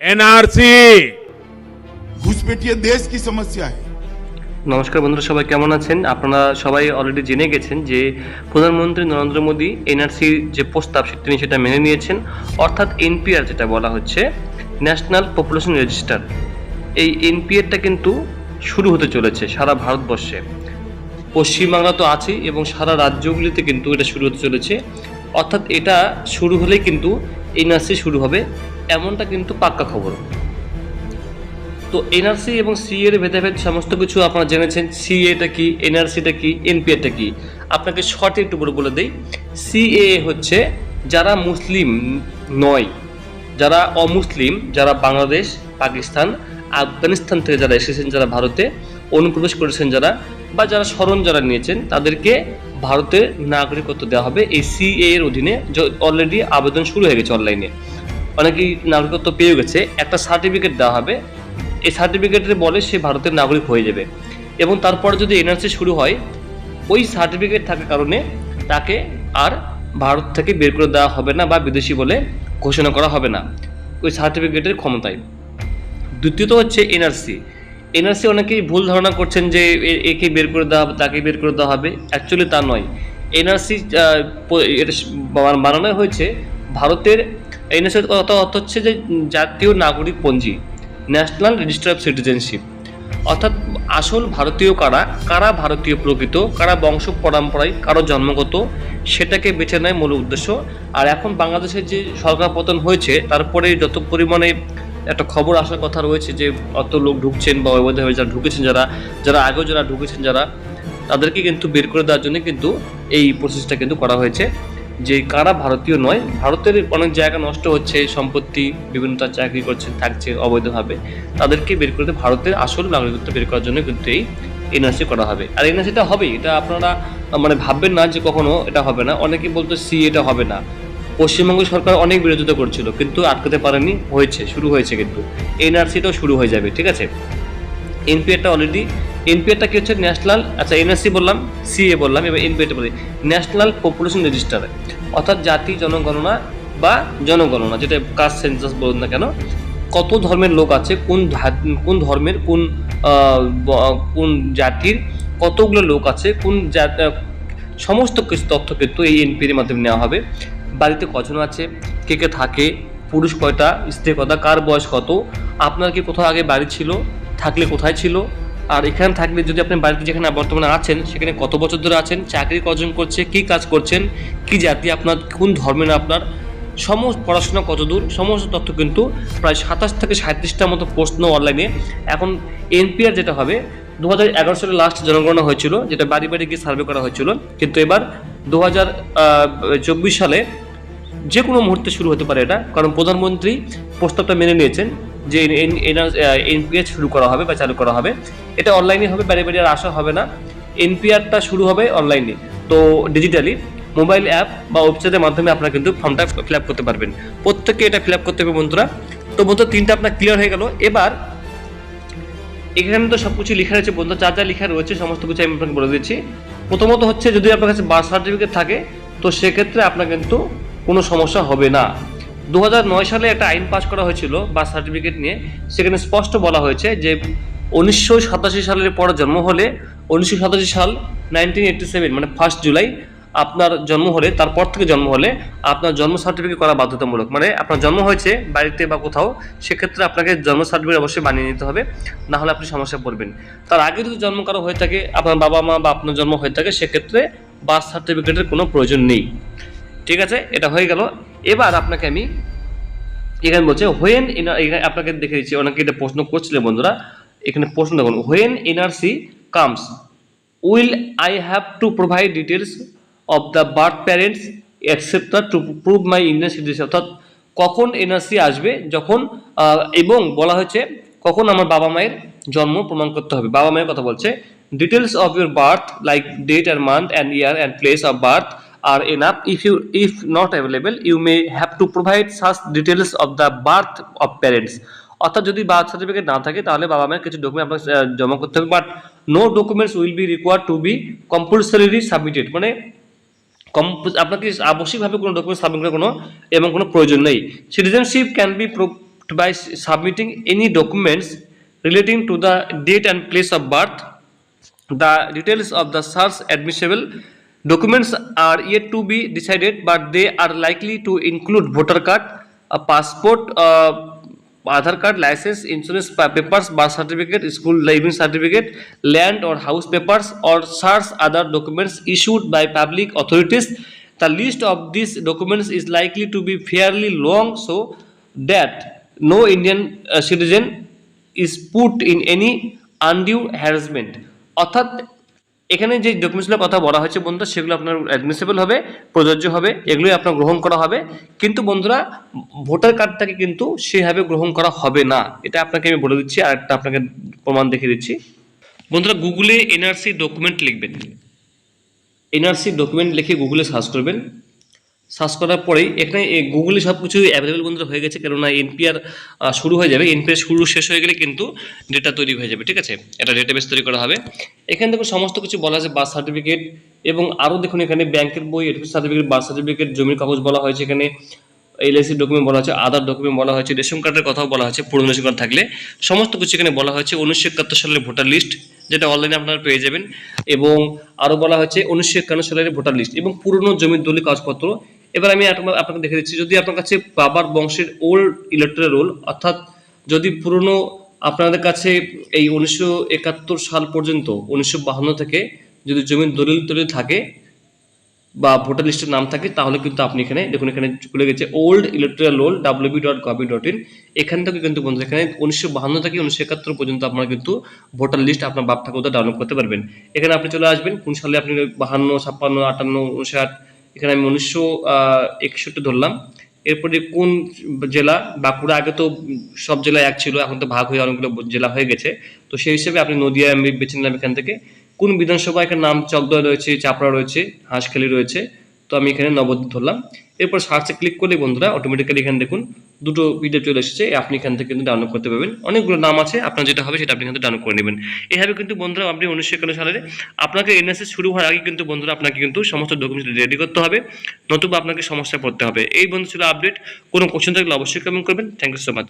NRC ঘুষপেটিয়ে দেশ কি সমস্যা নমস্কার বন্ধুরা সবাই কেমন আছেন? আপনারা সবাই অলরেডি জেনে গেছেন যে প্রধানমন্ত্রী নরেন্দ্র মোদী এনআরসির যে প্রস্তাব তিনি সেটা মেনে নিয়েছেন। অর্থাৎ এনপিআর যেটা বলা হচ্ছে ন্যাশনাল পপুলেশন রেজিস্টার এই এনপিআরটা কিন্তু শুরু হতে চলেছে সারা ভারতবর্ষে। পশ্চিমবাংলা তো আছেই এবং সারা রাজ্যগুলিতে কিন্তু এটা শুরু হতে চলেছে। অর্থাৎ এটা শুরু হলেই কিন্তু এনআরসি শুরু হবে। এমনটা কিন্তু পাক্কা খবর। তো এনআরসি এবং সিএ এর ভেদাভেদ সমস্ত কিছু আপনারা জেনেছেন। সিএটা কি এনআরসিটা কি এনপিএটা কি? আপনাকে শর্টে একটু বলে বলে দেই। সিএ হচ্ছে যারা মুসলিম নয়, যারা অমুসলিম, যারা বাংলাদেশ, পাকিস্তান, আফগানিস্তান থেকে যারা এসেছেন, যারা ভারতে, অনুপ্রবেশ করেছেন যারা, বা যারা স্মরণ যারা নিয়েছেন, তাদেরকে ভারতের নাগরিকত্ব দেওয়া হবে। এই সিএ এর অধীনে অলরেডি আবেদন শুরু হয়ে গেছে অনলাইনে অনেকেই নাগরিকত্ব পেয়ে গেছে, একটা সার্টিফিকেট দেওয়া হবে। এই সার্টিফিকেটে বলে সে ভারতের নাগরিক হয়ে যাবে। এবং তারপর যদি এনআরসি শুরু হয়, ওই সার্টিফিকেট থাকার কারণে তাকে আর ভারত থেকে বের করে দেওয়া হবে না বা বিদেশি বলে ঘোষণা করা হবে না ওই সার্টিফিকেটের ক্ষমতায়। দ্বিতীয়ত হচ্ছে এনআরসি এনআরসি অনেকেই ভুল ধারণা করছেন যে একে বের করে দেওয়া তাকে বের করে দেওয়া হবে। অ্যাকচুয়ালি তা নয়। এনআরসি এটা বানানো হয়েছে ভারতের এনআরসি অর্থ অর্থ হচ্ছে যে জাতীয় নাগরিক পঞ্জি ন্যাশনাল রেজিস্টার অফ সিটিজেনশিপ অর্থাৎ আসল ভারতীয় কারা কারা ভারতীয় প্রকৃত, কারা বংশ পরম্পরায়, কারও জন্মগত, সেটাকে বেছে নেয় মূল উদ্দেশ্য। আর এখন বাংলাদেশের যে সরকার পতন হয়েছে, তারপরে যত পরিমাণে একটা খবর আসার কথা রয়েছে যে অত লোক ঢুকছেন বা অবৈধভাবে যারা ঢুকেছেন যারা যারা আগেও যারা ঢুকেছেন যারা, তাদেরকে কিন্তু বের করে দেওয়ার জন্য কিন্তু এই প্রসেসটা কিন্তু করা হয়েছে। যে কারা ভারতীয় নয়, ভারতের অনেক জায়গা নষ্ট হচ্ছে, সম্পত্তি বিভিন্ন তার চাকরি করছে, থাকছে অবৈধভাবে। তাদেরকে বের করতে ভারতের আসল নাগরিকত্ব বের করার জন্য কিন্তু এই এনআরসি করা হবে। আর এনআরসিটা হবেই, এটা আপনারা মানে ভাববেন না যে কখনো এটা হবে না। অনেকে বলতো, সি, এটা হবে না। পশ্চিমবঙ্গ সরকার অনেক বিরোধিতা করছিল, কিন্তু আটকাতে পারেনি, হয়েছে, শুরু হয়েছে কিন্তু। এনআরসিটাও শুরু হয়ে যাবে, ঠিক আছে? এনপিআরটা অলরেডি এনপিআরটা কি হচ্ছে ন্যাশনাল আচ্ছা এনআরসি বললাম সিএ বললাম, এবার এনপিআরটা বলি। ন্যাশনাল পপুলেশন রেজিস্টার অর্থাৎ জাতি জনগণনা বা জনগণনা, যেটা কাস্ট সেন্সাস বলুন না কেন, কত ধর্মের লোক আছে, কোন কোন ধর্মের, কোন কোন জাতির, কতগুলো লোক আছে, কোন সমস্ত কিছু তথ্য কিন্তু এই এনপিআর মাধ্যমে নেওয়া হবে। বাড়িতে কজন আছে, কে কে থাকে, পুরুষ কয়টা, স্ত্রী কয়টা, কার বয়স কত, আপনার কি কোথাও আগে বাড়ি ছিল, থাকলে কোথায় ছিল আর এখানে থাকলে যদি আপনি বাড়িতে যেখানে বর্তমানে আছেন, সেখানে কত বছর ধরে আছেন, চাকরি কজন করছে, কি কাজ করছেন, কি জাতি আপনার, কোন ধর্মের আপনার, সমস্ত পড়াশোনা কত দূর, সমস্ত তথ্য কিন্তু প্রায় সাতাশ থেকে সাঁত্রিশটার মতো প্রশ্ন অনলাইনে এখন এনপিআর যেটা হবে দু হাজার এগারো সালে লাস্ট জনগণনা হয়েছিল, যেটা বাড়ি বাড়ি গিয়ে সার্ভে করা হয়েছিল। কিন্তু এবার দু হাজার চব্বিশ সালে যে কোনো মুহূর্তে শুরু হতে পারে এটা। কারণ প্রধানমন্ত্রী প্রস্তাবটা মেনে নিয়েছেন যে এনপিআর শুরু করা হবে বা চালু করা হবে, এটা অনলাইনে হবে, বাড়ি বাড়ি আর আসা হবে না। এনপিআরটা শুরু হবে অনলাইনে তো ডিজিটালি মোবাইল অ্যাপ বা ওয়েবসাইটের মাধ্যমে আপনারা কিন্তু ফর্মটা ফিল আপ করতে পারবেন। প্রত্যেককে এটা ফিল আপ করতে হবে বন্ধুরা। তো বন্ধুরা, তিনটা আপনার ক্লিয়ার হয়ে গেল। এবার এখানে তো সব কিছু লেখা রয়েছে বন্ধু যা যা লেখা রয়েছে, সমস্ত কিছু আমি আপনাকে বলে দিচ্ছি। প্রথমত হচ্ছে, যদি আপনার কাছে বার্থ সার্টিফিকেট থাকে, তো সেক্ষেত্রে আপনার কিন্তু কোনো সমস্যা হবে না। দু হাজার নয় সালে একটা আইন পাস করা হয়েছিল বার্থ সার্টিফিকেট নিয়ে, সেখানে স্পষ্ট বলা হয়েছে যে উনিশশো সাতাশি সালের পর জন্ম হলে, উনিশশো সাতাশি সাল নাইনটিন এইটটি সেভেন মানে ফার্স্ট জুলাই আপনার জন্ম হলে, তারপর থেকে জন্ম হলে আপনার জন্ম সার্টিফিকেট করা বাধ্যতামূলক। মানে আপনার জন্ম হয়েছে বাড়িতে বা কোথাও, সেক্ষেত্রে আপনাকে জন্ম সার্টিফিকেট অবশ্যই বানিয়ে নিতে হবে, না হলে আপনি সমস্যায় পড়বেন। তার আগে যদি জন্ম করা হয়ে থাকে, আপনার বাবা মা বা আপনার জন্ম হয়ে থাকে, সেক্ষেত্রে বার্থ সার্টিফিকেটের কোনো প্রয়োজন নেই। ঠিক আছে? এটা হয়ে গেল। এবার আপনাকে আমি এখানে বলছে হোয়েন এখানে আপনাকে দেখে দিচ্ছি, অনেকে এটা প্রশ্ন করছিলেন বন্ধুরা। এখানে প্রশ্ন দেখুন when NRC comes will I have to provide details of the birth parents acceptor to prove my Indian citizen অর্থাৎ, কখন এনআরসি আসবে? যখন এবং বলা হয়েছে, কখন আমার বাবা মায়ের জন্ম প্রমাণ করতে হবে। বাবা মায়ের কথা বলছে details of your birth like date and month and year and place of birth are enough. If you, if not available, you may have to provide such details of the birth of parents. অর্থাৎ যদি birth certificate না থাকে, তাহলে বাবা মায়ের কিছু document আপনাকে জমা করতে হবে। But no documents will be require to be compulsorily submitted মানে আপনাকে আবশ্যিকভাবে কোনো ডকুমেন্টস সাবমিট করার কোনো এবং কোনো প্রয়োজন নেই। Citizenship can be prove by submitting any documents relating to the date and place of birth the details of the search admissible documents are yet to be decided but they are likely to include voter card a passport uh, Aadhaar card, license, insurance pa- papers, birth certificate, school leaving certificate, land or house papers, or such other documents issued by public authorities. The list of these documents is likely to be fairly long so that no Indian uh, citizen is put in any undue harassment. অর্থাৎ এখানে যে ডকুমেন্টসগুলোর কথা বলা হয়েছে বন্ধুরা, সেগুলো আপনার admissible হবে, প্রযোজ্য হবে, এগুলোই আপনার গ্রহণ করা হবে। কিন্তু বন্ধুরা, ভোটার কার্ডটাকে কিন্তু সেভাবে গ্রহণ করা হবে না। এটা আপনাকে আমি বলে দিচ্ছি, আর একটা আপনাকে প্রমাণ দেখিয়ে দিচ্ছি। বন্ধুরা গুগলে এনআরসি ডকুমেন্ট লিখবেন। এনআরসি ডকুমেন্ট লিখে গুগলে সার্চ করবেন। সার্চ করার পরেই এখানে গুগলে সব কিছু অ্যাভেলেবেল বন্ধুরা হয়ে গেছে। কেননা এনপিআর শুরু হয়ে যাবে। এনপিআর শুরু শেষ হয়ে গেলে কিন্তু ডেটা তৈরি হয়ে যাবে, ঠিক আছে? এটা ডেটাবেস তৈরি করা হবে। এখানে দেখুন, সমস্ত কিছু বলা আছে বার্থ সার্টিফিকেট এবং আরও দেখুন, এখানে ব্যাংকের বই এডুকেশন সার্টিফিকেট বার্থ সার্টিফিকেট জমির কাগজ বলা হয়েছে এখানে। এলআইসি ডকুমেন্ট বলা হয়েছে আধার ডকুমেন্ট বলা হয়েছে, রেশন কার্ডের কথাও বলা হয়েছে, পুরনো রেশন কার্ড থাকলে। সমস্ত কিছু এখানে বলা হয়েছে, উনিশশো একাত্তর সালের ভোটার লিস্ট যেটা অনলাইনে আপনারা পেয়ে যাবেন। এবং আরও বলা হয়েছে, উনিশশো একান্ন সালের ভোটার লিস্ট এবং পুরনো জমির দলিল কাগজপত্র এবার আমি আপনাকে দেখে দিচ্ছি, যদি আপনার কাছে বাবার বংশের ওল্ড ইলেকট্রাল রোল অর্থাৎ যদি পুরনো আপনাদের কাছে এই উনিশশো একাত্তর সাল পর্যন্ত, উনিশশো থেকে যদি জমির দলিল দলিল থাকে বা ভোটার লিস্টের নাম থাকে, তাহলে কিন্তু আপনি এখানে, দেখুন এখানে খুলে গেছে old electoral roll WB dot gov dot in এখান থেকে কিন্তু বন্ধু, এখানে উনিশশো বাহান্ন থেকে উনিশশো একাত্তর পর্যন্ত আপনারা কিন্তু ভোটার লিস্ট আপনার বাপ ঠাকুরদা ডাউনলোড করতে পারবেন। এখানে আপনি চলে আসবেন, কোন সালে আপনি বাহান্ন, ছাপ্পান্ন, আটান্ন, উনষাট এখানে আমি উনিশশো একষট্টি ধরলাম। এরপরে কোন জেলা? বাঁকুড়া, আগে তো সব জেলায় এক ছিল, এখন তো ভাগ হয়ে অনেকগুলো জেলা হয়ে গেছে। তো সেই হিসেবে আপনি নদিয়া আমি বেছে নিলাম এখান থেকে। কোন বিধানসভা এখানে নাম চকদয় রয়েছে, চাপড়া রয়েছে, হাঁসখালি রয়েছে? তো আমি এখানে নবদ্বীপ ধরলাম। এরপর সার্চে ক্লিক করলে বন্ধুরা অটোমেটিক্যালি এখানে দেখুন দুটো ভিডিও চলে এসেছে আপনি এখান থেকে কিন্তু ডাউনলোড করতে পারবেন। অনেকগুলো নাম আছে, আপনার যেটা হবে সেটা আপনি কিন্তু ডাউনলোড করে নেবেন। এভাবে কিন্তু বন্ধুরা আপনি উনিশশো একান্ন সালে আপনাকে এনএসএ শুরু হওয়ার আগে কিন্তু বন্ধুরা আপনাকে কিন্তু সমস্ত ডকুমেন্টস রেডি করতে হবে, নতুবা আপনাকে সমস্যায় পড়তে হবে। এই বন্ধু ছিল আপডেট কোনো কোশ্চেন থাকলে অবশ্যই কমেন্ট করবেন। Thank you so much